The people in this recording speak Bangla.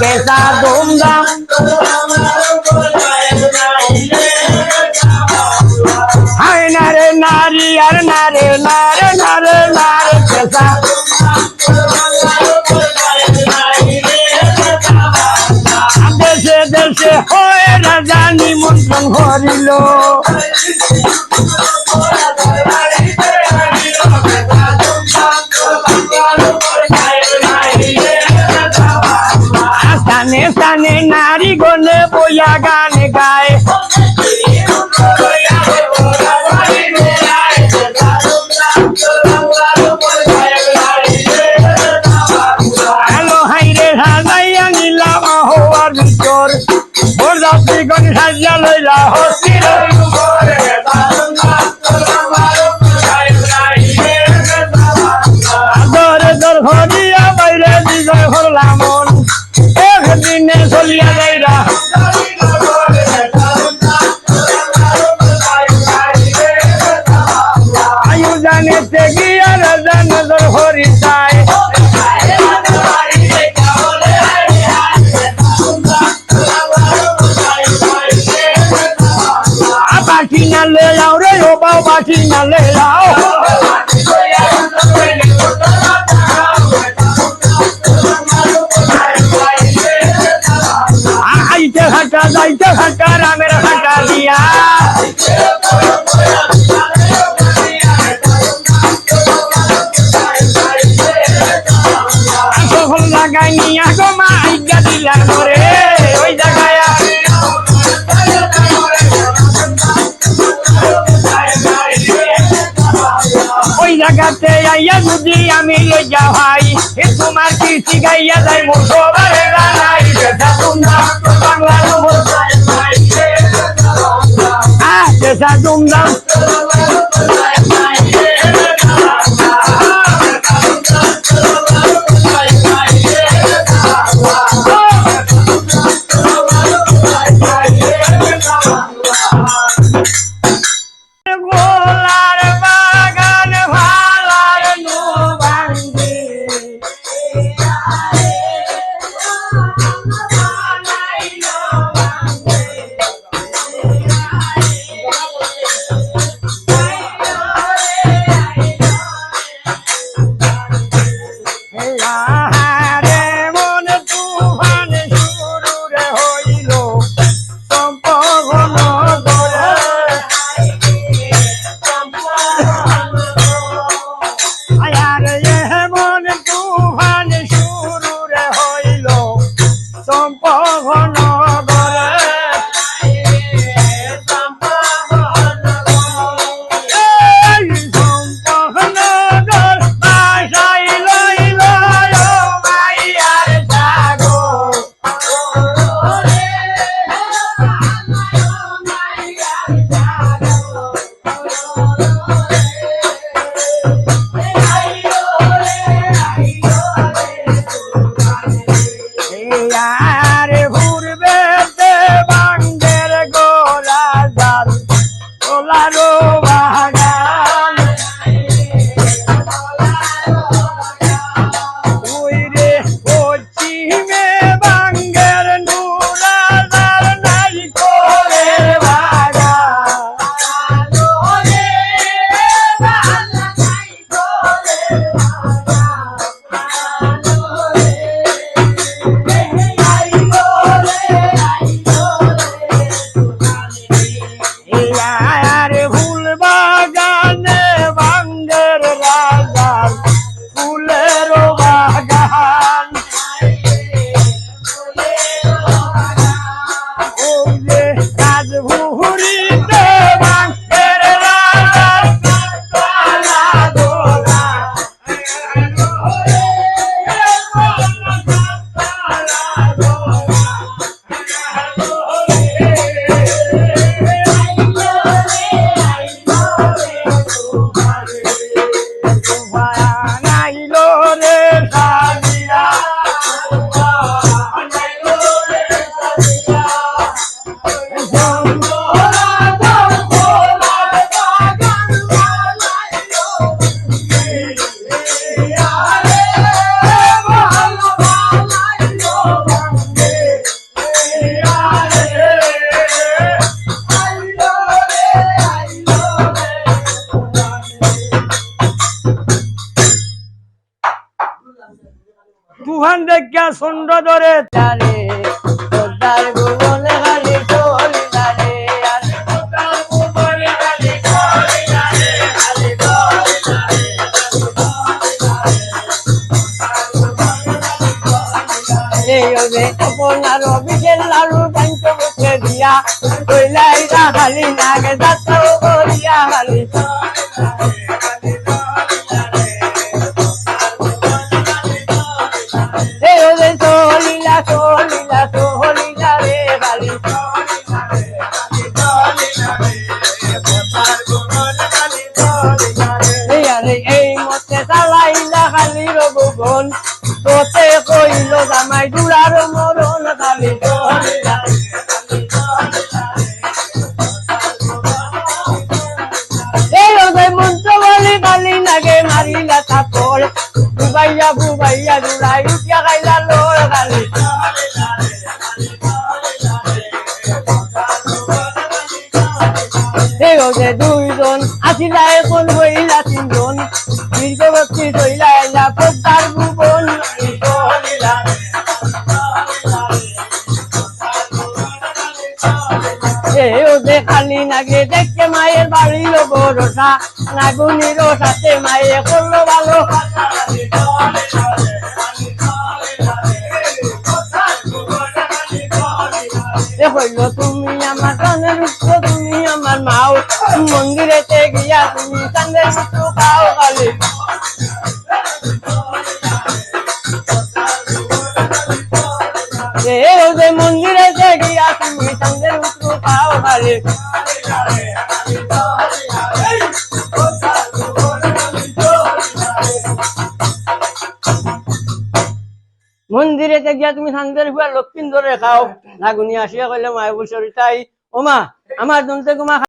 কেসা ধুমধাম হায় নারে নারী, আর নারে নারে নারে নারে কেসা দেশে দেশে হয়ে রাজা নিমন্ত্রণ করিল। Iaga! আয়ু জানে তেগিয়া রাজা নজর হরিতায় বাটি না লে যাও রে, ও বাও বাটি না লে যাও আইতে হাঁটা, যাইতে হাঁটা, রামের হাঁটা দিয়া লইয়া ভাই তোমার কীর্তি গাইয়া যাই মোর সবার নাই? বেটা তোমরা বাংলা আহ বেটা তোমরা সম্পগন করে রে এই হবে আপনার অফিসের ব্যাংক বসে দিয়া কইলাই খালি নাগে যাত্রাও করিয়া খালি কইল জামাই দুলার মরণ খালি মারিলা তাপর বুবাইয়া বুবাইয়া দুলাই উঠিয়া খাইলা লোর এই দুইজন আসিলা এখন মায়ের বাড়ির বড়সা নাগুনির সাথে মায়ে করল ভালো হইল তুমি আমার কানের উৎস, তুমি আমার মাও। মন্দিরেতে গিয়া তুমি কানের উৎস খাও ওদের মন্দিরেতে গিয়া তুমি কানের উৎস খাও খালি। মন্দিরেতে গিয়া তুমি সান্দের হুয়া লক্ষ্মীন্দরে খাও। নাগুনি আসিয়া কইলে মায় বছর তাই, ওমা, আমার দন্তে কুমা